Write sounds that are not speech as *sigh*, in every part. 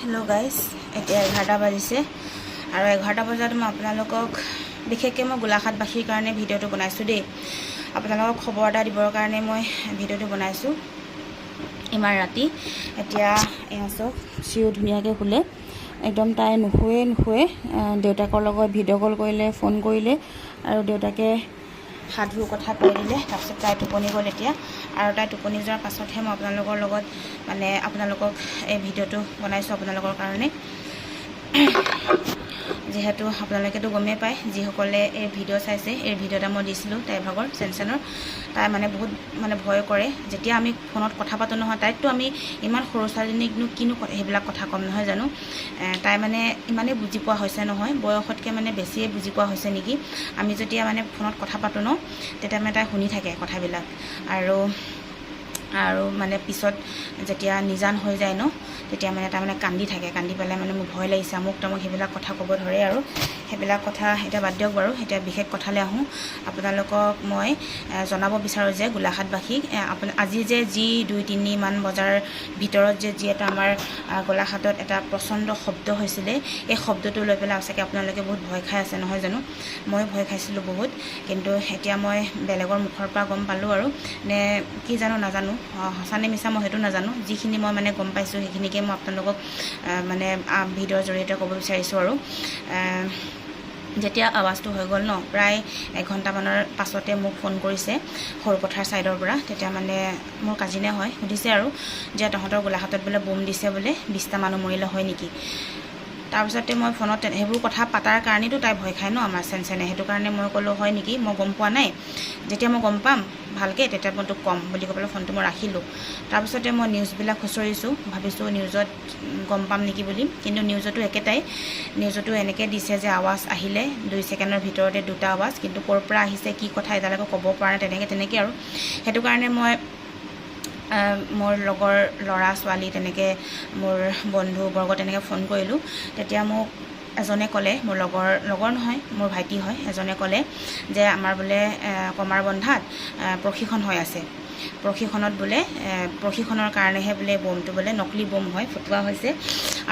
Hello guys এতিয়া এঘাৰটা বাজিছে। আৰু এঘাৰটা বজাত মই আপোনালোকক বিশেষকৈ মই গোলাঘাটবাসীৰ কাৰণে ভিডিঅ'টো বনাইছোঁ দেই। আপোনালোকক খবৰ এটা দিবৰ কাৰণে মই ভিডিঅ'টো বনাইছোঁ। ইমান ৰাতি। এতিয়া এওঁ চাওক চিও ধুনীয়াকৈ শুলে। একদম তাই নুশুৱে নুশুৱে। দেউতাকৰ লগত ভিডিঅ' কল কৰিলে ফোন কৰিলে। আৰু দেউতাকে সাধুৰ কথা কৈ দিলে তাৰপিছত তাই টোপনি গ'ল এতিয়া। আৰু তাই টোপনি যোৱাৰ পাছতহে মই আপোনালোকৰ লগত মানে আপোনালোকক এই ভিডিঅ'টো বনাইছোঁ আপোনালোকৰ কাৰণে। যিহেতু আপোনালোকেতো গমেই পায় যিসকলে এই ভিডিঅ' চাইছে এই ভিডিঅ' এটা মই দিছিলোঁ তাইৰ ভাগৰ চেনচেনৰ তাই মানে বহুত মানে ভয় কৰে। যেতিয়া আমি ফোনত কথা পাতোঁ নহয় তাইকতো আমি ইমান সৰু ছোৱালীজনীকনো কিনো সেইবিলাক কথা ক'ম নহয় জানো? তাই মানে ইমানেই বুজি পোৱা হৈছে নহয় বয়সতকৈ মানে বেছিয়ে বুজি পোৱা হৈছে নেকি? আমি যেতিয়া মানে ফোনত কথা পাতোঁ ন তেতিয়া মানে তাই শুনি থাকে কথাবিলাক। আৰু আৰু মানে পিছত যেতিয়া নিজান হৈ যায় ন তেতিয়া মানে তাৰমানে কান্দি থাকে কান্দি পেলাই মানে মোৰ ভয় লাগিছে আমুক তামুক সেইবিলাক কথা ক'ব ধৰে আৰু সেইবিলাক কথা এতিয়া বাদ দিয়ক বাৰু এতিয়া বিশেষ কথালৈ আহোঁ। আপোনালোকক মই জনাব বিচাৰোঁ যে গোলাঘাটবাসীক আজি যে যি দুই তিনিমান বজাৰ ভিতৰত যে যি এটা আমাৰ গোলাঘাটত এটা প্ৰচণ্ড শব্দ হৈছিলে এই শব্দটো লৈ পেলাই সঁচাকৈ আপোনালোকে বহুত ভয় খাই আছে নহয় জানো? ময়ো ভয় খাইছিলোঁ বহুত কিন্তু এতিয়া মই বেলেগৰ মুখৰ পৰা গম পালোঁ আৰু নে কি জানো নাজানো। অ, সঁচা নে মিছা মই সেইটো নাজানো। যিখিনি মই মানে গম পাইছোঁ সেইখিনিকে মই আপোনালোকক মানে ভিডিঅ'ৰ জৰিয়তে ক'ব বিচাৰিছোঁ আৰু। যেতিয়া আৱাজটো হৈ গ'ল ন প্ৰায় এঘণ্টামানৰ পাছতে মোক ফোন কৰিছে সৰুপথাৰ ছাইডৰ পৰা। তেতিয়া মানে মোৰ কাজিনে হয় সুধিছে আৰু যে তহঁতৰ গোলাঘাটত বোলে বোম দিছে বোলে বিছটা মানুহ মৰিলে হয় নেকি? তাৰপিছতে মই ফোনত সেইবোৰ কথা পাতাৰ কাৰণেতো তাই ভয় খায় ন, আমাৰ চেনচেনে সেইটো কাৰণে মই ক'লোঁ, হয় নেকি? মই গম পোৱা নাই। যেতিয়া মই গম পাম, ভালকৈ, তেতিয়া মই তোক ক'ম, বুলি কৈ পেলাই ফোনটো মই ৰাখিলোঁ। তাৰপিছতে মই নিউজবিলাক খুচৰিছোঁ। ভাবিছোঁ নিউজত গম পাম নেকি বুলি। কিন্তু নিউজতো একেটাই। নিউজতো এনেকৈ দিছে যে আৱাজ আহিলে, দুই ছেকেণ্ডৰ ভিতৰতে দুটা আৱাজ। কিন্তু ক'ৰ পৰা আহিছে, কি কথা এতিয়ালৈকে ক'ব পৰা নাই, তেনেকৈ তেনেকৈ আৰু। সেইটো কাৰণে মই মোৰ লগৰ ল'ৰা ছোৱালী তেনেকৈ মোৰ বন্ধুবৰ্গ তেনেকৈ ফোন কৰিলোঁ। তেতিয়া মোক এজনে ক'লে মোৰ লগৰ লগৰ নহয় মোৰ ভাইটি হয় এজনে ক'লে যে আমাৰ বোলে কমাৰবন্ধাত প্ৰশিক্ষণ হৈ আছে। প্ৰশিক্ষণত বোলে প্ৰশিক্ষণৰ কাৰণেহে বোলে বমটো বোলে নকলি বম হয় ফুটোৱা হৈছে।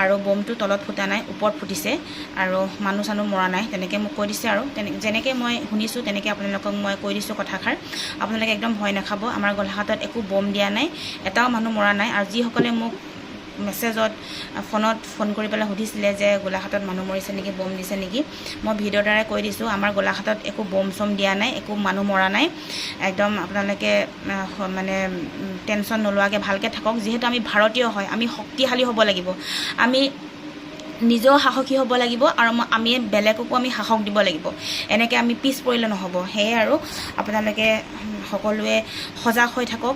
আৰু বমটো তলত ফুটা নাই ওপৰত ফুটিছে। আৰু মানুহ চানুহ মৰা নাই তেনেকৈ মোক কৈ দিছে আৰু। তেনে যেনেকৈ মই শুনিছোঁ তেনেকৈ আপোনালোকক মই কৈ দিছোঁ কথাষাৰ। আপোনালোকে একদম ভয় নাখাব আমাৰ গোলাঘাটত একো বম দিয়া নাই এটাও মানুহ মৰা নাই। আৰু যিসকলে মোক মেছেজত ফোনত ফোন কৰি পেলাই সুধিছিলে যে গোলাঘাটত মানুহ মৰিছে নেকি বম দিছে নেকি। মই ভিডিঅ'ৰ দ্বাৰাই কৈ দিছোঁ আমাৰ গোলাঘাটত একো বম চম দিয়া নাই একো মানুহ মৰা নাই। একদম আপোনালোকে মানে টেনশ্যন নোলোৱাকৈ ভালকৈ থাকক। যিহেতু আমি ভাৰতীয় হয় আমি শক্তিশালী হ'ব লাগিব। আমি নিজেও সাহসী হ'ব লাগিব আৰু আমি বেলেগকো আমি সাহস দিব লাগিব। এনেকৈ আমি পিছ পৰিলে নহ'ব। সেয়ে আৰু আপোনালোকে সকলোৱে সজাগ হৈ থাকক।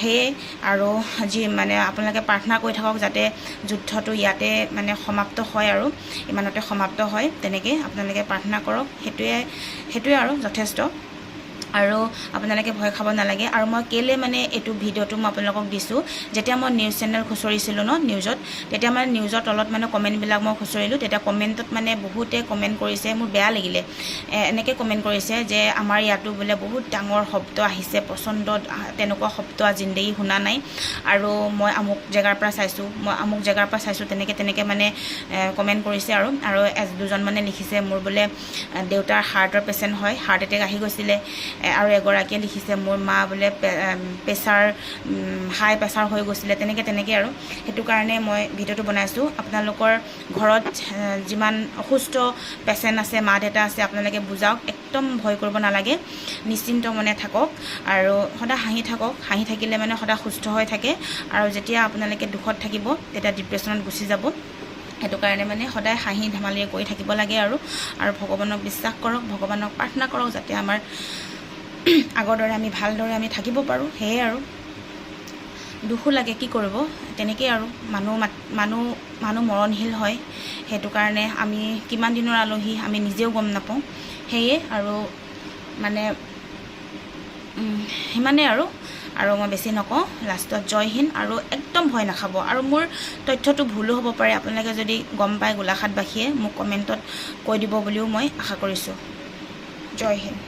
সেয়ে আৰু যি মানে আপোনালোকে প্ৰাৰ্থনা কৰি থাকক যাতে যুদ্ধটো ইয়াতে মানে সমাপ্ত হয় আৰু ইমানতে সমাপ্ত হয় তেনেকৈ আপোনালোকে প্ৰাৰ্থনা কৰক। সেইটোৱে সেইটোৱে আৰু যথেষ্ট। আৰু আপোনালোকে ভয় খাব নালাগে। আৰু মই কেলৈ মানে এইটো ভিডিঅ'টো মই আপোনালোকক দিছোঁ, যেতিয়া মই নিউজ চেনেল খুচৰিছিলোঁ ন নিউজত তেতিয়া মানে নিউজৰ তলত মানে কমেণ্টবিলাক মই খুচৰিলোঁ, তেতিয়া কমেণ্টত মানে বহুতে কমেণ্ট কৰিছে, মোৰ বেয়া লাগিলে। এনেকৈ কমেণ্ট কৰিছে যে আমাৰ ইয়াতো বোলে বহুত ডাঙৰ শব্দ আহিছে প্ৰচণ্ড তেনেকুৱা শব্দ জিন্দেগী শুনা নাই। আৰু মই আমুক জেগাৰ পৰা চাইছোঁ, মই আমুক জেগাৰ পৰা চাইছোঁ, তেনেকৈ তেনেকৈ মানে কমেণ্ট কৰিছে আৰু আৰু দুজন মানে লিখিছে, মোৰ বোলে দেউতাৰ হাৰ্টৰ পেচেণ্ট হয় হাৰ্ট এটেক আহি গৈছিলে। আৰু এগৰাকীয়ে লিখিছে মোৰ মা বোলে প্ৰেছাৰ হাই প্ৰেছাৰ হৈ গৈছিলে তেনেকৈ তেনেকৈ আৰু। সেইটো কাৰণে মই ভিডিঅ'টো বনাইছোঁ। আপোনালোকৰ ঘৰত যিমান অসুস্থ পেচেণ্ট আছে মা দেউতা আছে আপোনালোকে বুজাওক। একদম ভয় কৰিব নালাগে। নিশ্চিন্ত মনে থাকক। আৰু সদায় হাঁহি থাকক। হাঁহি থাকিলে মানে সদায় সুস্থ হৈ থাকে। আৰু যেতিয়া আপোনালোকে দুখত থাকিব তেতিয়া ডিপ্ৰেশ্যনত গুচি যাব। সেইটো কাৰণে মানে সদায় হাঁহি ধেমালিৰে কৰি থাকিব লাগে আৰু। আৰু ভগৱানক বিশ্বাস কৰক ভগৱানক প্ৰাৰ্থনা কৰক যাতে আমাৰ *clears throat* আগৰ দৰে আমি ভালদৰে আমি থাকিব পাৰোঁ সেয়ে আৰু। দুখো লাগে কি কৰিব? তেনেকেই আৰু। মানুহ মানুহ মানুহ মৰণশীল হয়। সেইটো কাৰণে আমি কিমান দিনৰ আলহী আমি নিজেও গম নাপাওঁ। সেয়ে আৰু মানে সিমানেই আৰু। আৰু মই বেছি নকওঁ লাষ্টত জয় হিন্দ আৰু একদম ভয় নাখাব। আৰু মোৰ তথ্যটো ভুলো হ'ব পাৰে। আপোনালোকে যদি গম পায় গোলাঘাটবাসীয়ে মোক কমেণ্টত কৈ দিব বুলিও মই আশা কৰিছোঁ। জয় হিন্দ।